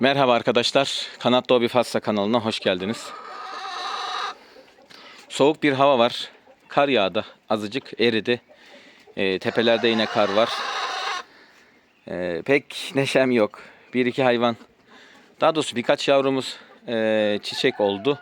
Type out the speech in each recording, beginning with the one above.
Merhaba arkadaşlar. Kanat Doğu Fatsa kanalına hoş geldiniz. Soğuk bir hava var. Kar yağdı. Azıcık eridi. Ee, tepelerde yine kar var. Ee, pek neşem yok. Bir iki hayvan. Daha doğrusu birkaç yavrumuz ee, çiçek oldu.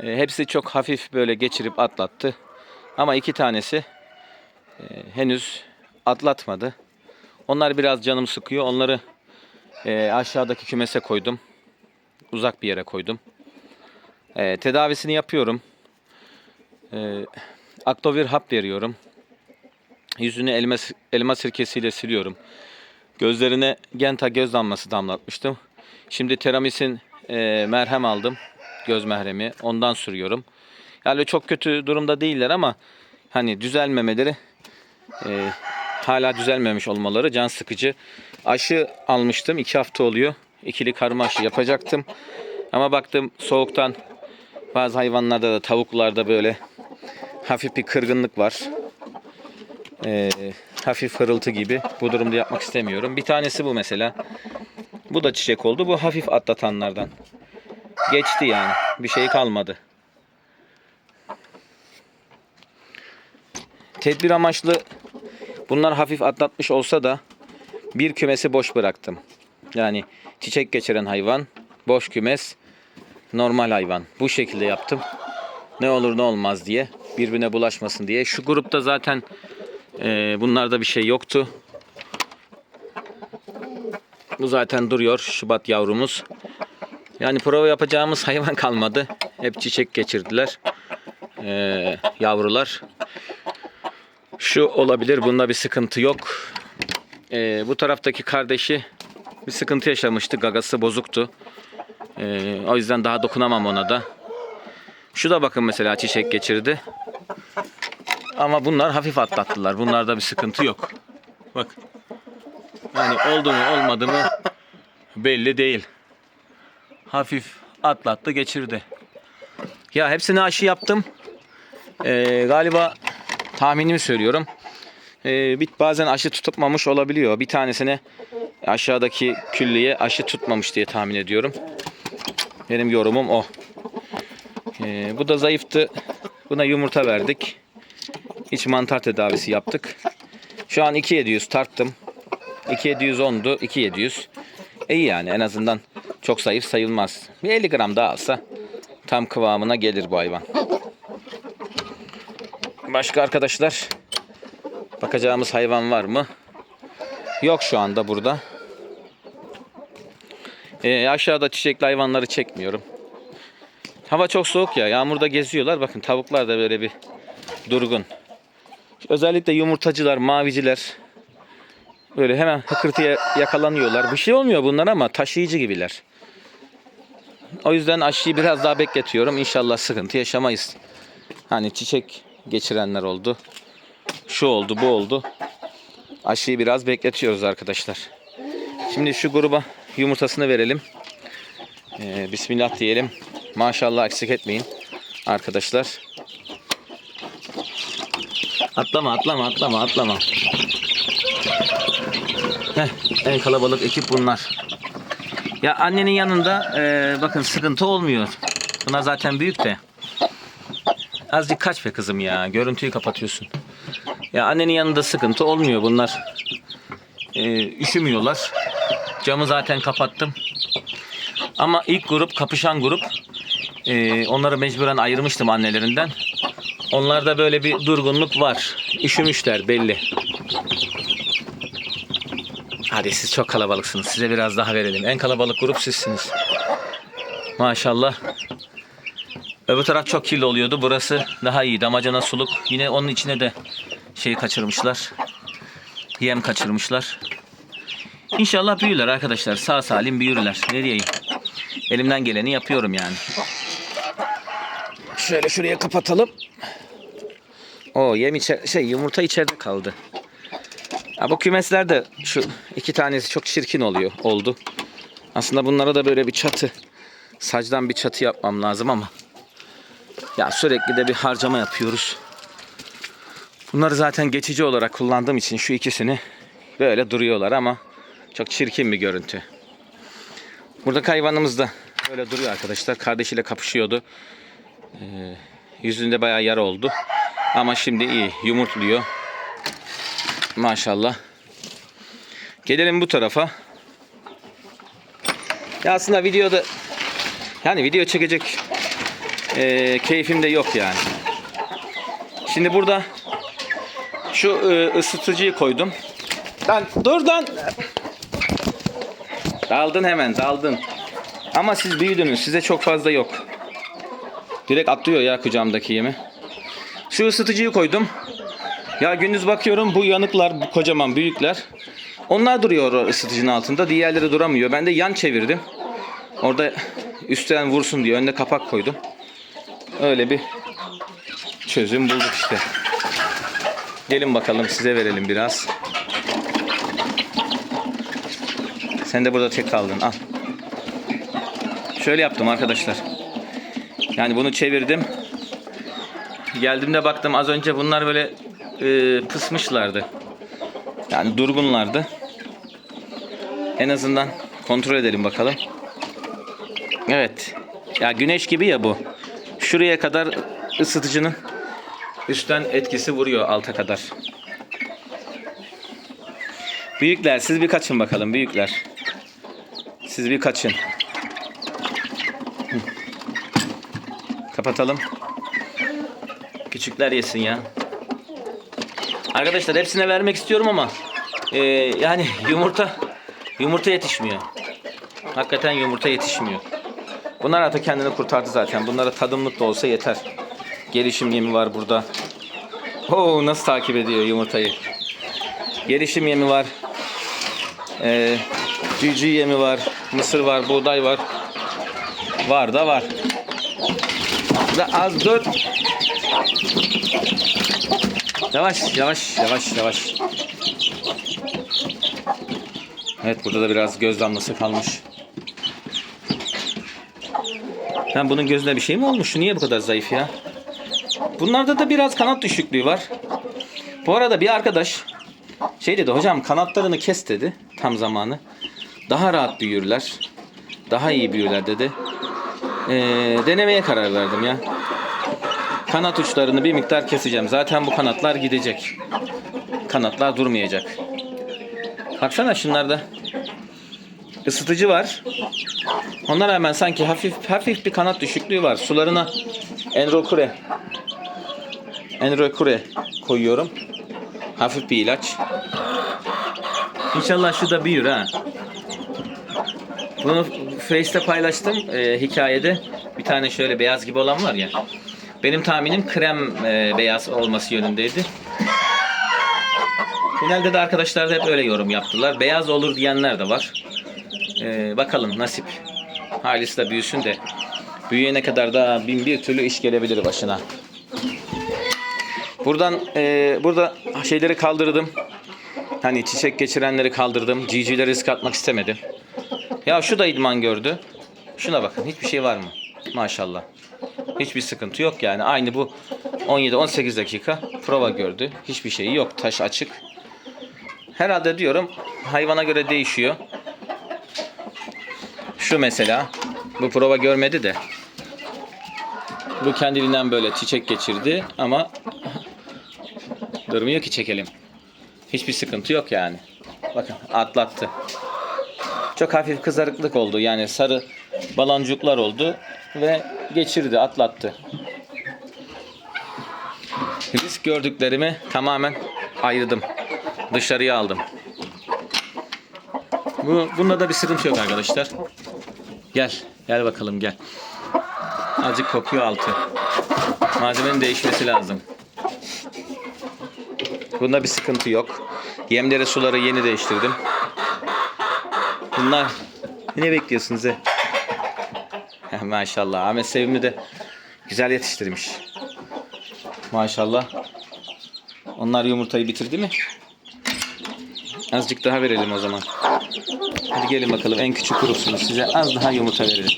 Ee, hepsi çok hafif böyle geçirip atlattı. Ama iki tanesi ee, henüz atlatmadı. Onlar biraz canım sıkıyor. Onları ee, aşağıdaki kümese koydum. Uzak bir yere koydum. Ee, tedavisini yapıyorum. Ee, Aktovir hap veriyorum. Yüzünü elma, elma sirkesiyle siliyorum. Gözlerine Genta göz damlası damlatmıştım. Şimdi Teramis'in e, merhem aldım. Göz merhemi. Ondan sürüyorum. Yani çok kötü durumda değiller ama hani düzelmemeleri e, hala düzelmemiş olmaları can sıkıcı. Aşı almıştım. iki hafta oluyor. İkili karma aşı yapacaktım. Ama baktım soğuktan bazı hayvanlarda da tavuklarda böyle hafif bir kırgınlık var. Ee, hafif hırıltı gibi. Bu durumda yapmak istemiyorum. Bir tanesi bu mesela. Bu da çiçek oldu. Bu hafif atlatanlardan. Geçti yani. Bir şey kalmadı. Tedbir amaçlı bunlar hafif atlatmış olsa da bir kümesi boş bıraktım. Yani çiçek geçiren hayvan, boş kümes, normal hayvan. Bu şekilde yaptım. Ne olur ne olmaz diye. Birbirine bulaşmasın diye. Şu grupta zaten e, bunlarda bir şey yoktu. Bu zaten duruyor. Şubat yavrumuz. Yani prova yapacağımız hayvan kalmadı. Hep çiçek geçirdiler. E, yavrular. Şu olabilir. Bunda bir sıkıntı yok. Ee, bu taraftaki kardeşi bir sıkıntı yaşamıştı. Gagası bozuktu. Ee, o yüzden daha dokunamam ona da. Şu da bakın mesela çiçek geçirdi. Ama bunlar hafif atlattılar. Bunlarda bir sıkıntı yok. Bak. Yani oldu mu olmadı mı belli değil. Hafif atlattı geçirdi. Ya hepsine aşı yaptım. Ee, galiba tahminimi söylüyorum. Ee, bit bazen aşı tutmamış olabiliyor. Bir tanesine aşağıdaki külliye aşı tutmamış diye tahmin ediyorum. Benim yorumum o. Ee, bu da zayıftı. Buna yumurta verdik. İç mantar tedavisi yaptık. Şu an 2700 tarttım. 2710'du. 2700. İyi yani en azından çok zayıf sayılmaz. Bir 50 gram daha alsa tam kıvamına gelir bu hayvan. Başka arkadaşlar bakacağımız hayvan var mı? Yok şu anda burada. Ee, aşağıda çiçekli hayvanları çekmiyorum. Hava çok soğuk ya. Yağmurda geziyorlar. Bakın tavuklar da böyle bir durgun. Özellikle yumurtacılar, maviciler böyle hemen hıkırtıya yakalanıyorlar. Bir şey olmuyor bunlar ama taşıyıcı gibiler. O yüzden aşıyı biraz daha bekletiyorum. İnşallah sıkıntı yaşamayız. Hani çiçek geçirenler oldu. Şu oldu, bu oldu. Aşıyı biraz bekletiyoruz arkadaşlar. Şimdi şu gruba yumurtasını verelim. Ee, Bismillah diyelim. Maşallah eksik etmeyin arkadaşlar. Atlama, atlama, atlama, atlama. Heh, en kalabalık ekip bunlar. Ya annenin yanında e, bakın sıkıntı olmuyor. Bunlar zaten büyük de. Azıcık kaç be kızım ya. Görüntüyü kapatıyorsun. Ya annenin yanında sıkıntı olmuyor. Bunlar e, üşümüyorlar. Camı zaten kapattım. Ama ilk grup, kapışan grup e, onları mecburen ayırmıştım annelerinden. Onlarda böyle bir durgunluk var. Üşümüşler belli. Hadi siz çok kalabalıksınız. Size biraz daha verelim. En kalabalık grup sizsiniz. Maşallah. Öbür taraf çok kirli oluyordu. Burası daha iyi. Damacana suluk. Yine onun içine de şey kaçırmışlar. Yem kaçırmışlar. İnşallah büyürler arkadaşlar. Sağ salim büyürler. Ne diyeyim? Elimden geleni yapıyorum yani. Şöyle şuraya kapatalım. O yem içer şey yumurta içeride kaldı. Ha, bu kümeslerde şu iki tanesi çok çirkin oluyor. Oldu. Aslında bunlara da böyle bir çatı. Sacdan bir çatı yapmam lazım ama. Ya sürekli de bir harcama yapıyoruz. Bunları zaten geçici olarak kullandığım için şu ikisini böyle duruyorlar ama çok çirkin bir görüntü. Burada hayvanımız da böyle duruyor arkadaşlar. Kardeşiyle kapışıyordu. Ee, yüzünde bayağı yara oldu. Ama şimdi iyi. Yumurtluyor. Maşallah. Gelelim bu tarafa. Ya aslında videoda yani video çekecek e, keyfim de yok yani. Şimdi burada şu e, ısıtıcıyı koydum. Lan dur lan. Daldın hemen daldın. Ama siz büyüdünüz. Size çok fazla yok. Direkt atlıyor ya kucağımdaki yemi. Şu ısıtıcıyı koydum. Ya gündüz bakıyorum bu yanıklar bu kocaman büyükler. Onlar duruyor ısıtıcının altında. Diğerleri duramıyor. Ben de yan çevirdim. Orada üstten vursun diye önüne kapak koydum. Öyle bir çözüm bulduk işte. Gelin bakalım size verelim biraz. Sen de burada tek kaldın. Al. Şöyle yaptım arkadaşlar. Yani bunu çevirdim. Geldiğimde baktım az önce bunlar böyle e, pısmışlardı. Yani durgunlardı. En azından kontrol edelim bakalım. Evet. Ya güneş gibi ya bu. Şuraya kadar ısıtıcının üstten etkisi vuruyor alta kadar. Büyükler siz bir kaçın bakalım büyükler. Siz bir kaçın. Kapatalım. Küçükler yesin ya. Arkadaşlar hepsine vermek istiyorum ama e, yani yumurta yumurta yetişmiyor. Hakikaten yumurta yetişmiyor. Bunlar artık kendini kurtardı zaten. Bunlara tadımlık da olsa yeter. Gelişim yemi var burada. Oo nasıl takip ediyor yumurtayı. Gelişim yemi var. Ee, cücü yemi var. Mısır var. Buğday var. Var da var. Da az dur. Yavaş yavaş yavaş yavaş. Evet burada da biraz göz damlası kalmış. Ben bunun gözüne bir şey mi olmuş? Niye bu kadar zayıf ya? Bunlarda da biraz kanat düşüklüğü var. Bu arada bir arkadaş şey dedi hocam kanatlarını kes dedi tam zamanı. Daha rahat büyürler. Daha iyi büyürler dedi. Ee, denemeye karar verdim ya. Kanat uçlarını bir miktar keseceğim. Zaten bu kanatlar gidecek. Kanatlar durmayacak. Baksana şunlarda ısıtıcı var. Ona rağmen sanki hafif hafif bir kanat düşüklüğü var. Sularına Enrokure Enrokure koyuyorum. Hafif bir ilaç. İnşallah şu da büyür ha. Bunu Face'te paylaştım e, hikayede. Bir tane şöyle beyaz gibi olan var ya. Benim tahminim krem e, beyaz olması yönündeydi. Genelde de arkadaşlar da hep öyle yorum yaptılar. Beyaz olur diyenler de var. E, bakalım nasip. Halis de büyüsün de. Büyüyene kadar da bin bir türlü iş gelebilir başına. Buradan e, burada şeyleri kaldırdım. Hani çiçek geçirenleri kaldırdım. Cicileri risk atmak istemedim. Ya şu da idman gördü. Şuna bakın hiçbir şey var mı? Maşallah. Hiçbir sıkıntı yok yani. Aynı bu 17-18 dakika prova gördü. Hiçbir şeyi yok. Taş açık. Herhalde diyorum hayvana göre değişiyor. Şu mesela bu prova görmedi de bu kendiliğinden böyle çiçek geçirdi ama durmuyor ki çekelim. Hiçbir sıkıntı yok yani. Bakın atlattı. Çok hafif kızarıklık oldu. Yani sarı baloncuklar oldu ve geçirdi, atlattı. Risk gördüklerimi tamamen ayırdım. Dışarıya aldım. Bu, bunda da bir sıkıntı yok arkadaşlar. Gel, gel bakalım gel. Azıcık kokuyor altı. Malzemenin değişmesi lazım. Bunda bir sıkıntı yok. Yemleri suları yeni değiştirdim. Bunlar ne bekliyorsunuz he? Maşallah. Ahmet Sevimli de güzel yetiştirmiş. Maşallah. Onlar yumurtayı bitirdi mi? Azıcık daha verelim o zaman. Hadi gelin bakalım en küçük kurusunuz. Size az daha yumurta verelim.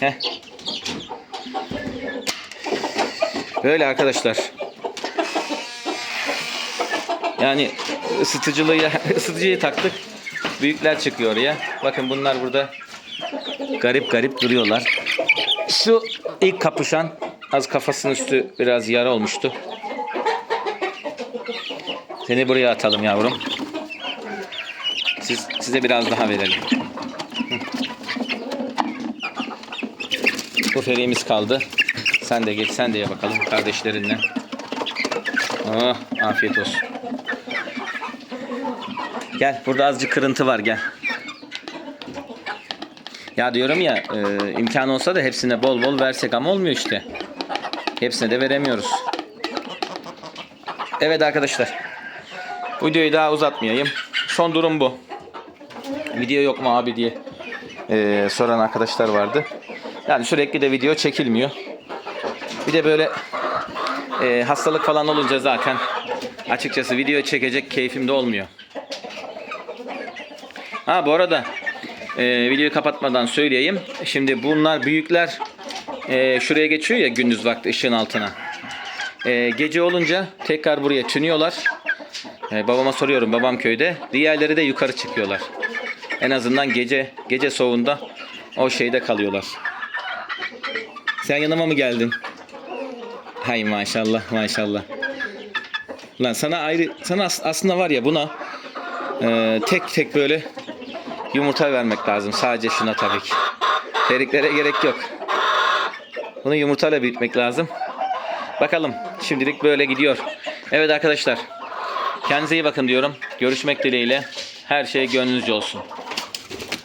Heh. Böyle arkadaşlar. Yani ısıtıcılığı ısıtıcıyı taktık. Büyükler çıkıyor oraya. Bakın bunlar burada garip garip duruyorlar. Şu ilk kapışan az kafasının üstü biraz yara olmuştu. Seni buraya atalım yavrum. Siz, size biraz daha verelim. Bu feriğimiz kaldı. Sen de geç, sen de ye bakalım kardeşlerinle. Oh, afiyet olsun. Gel, burada azıcık kırıntı var, gel. Ya diyorum ya, e, imkan olsa da hepsine bol bol versek ama olmuyor işte. Hepsine de veremiyoruz. Evet arkadaşlar. Videoyu daha uzatmayayım. Son durum bu. Video yok mu abi diye e, soran arkadaşlar vardı. Yani sürekli de video çekilmiyor. Bir de böyle e, hastalık falan olunca zaten açıkçası video çekecek keyfim de olmuyor. Ha bu arada e, videoyu kapatmadan söyleyeyim. Şimdi bunlar büyükler e, şuraya geçiyor ya gündüz vakti ışığın altına. E, gece olunca tekrar buraya tünüyorlar. E, babama soruyorum babam köyde. Diğerleri de yukarı çıkıyorlar. En azından gece gece soğuğunda o şeyde kalıyorlar. Sen yanıma mı geldin? Hay maşallah maşallah. Lan sana ayrı sana as- aslında var ya buna e, tek tek böyle yumurta vermek lazım. Sadece şuna tabii ki. Periklere gerek yok. Bunu yumurtayla büyütmek lazım. Bakalım. Şimdilik böyle gidiyor. Evet arkadaşlar. Kendinize iyi bakın diyorum. Görüşmek dileğiyle. Her şey gönlünüzce olsun.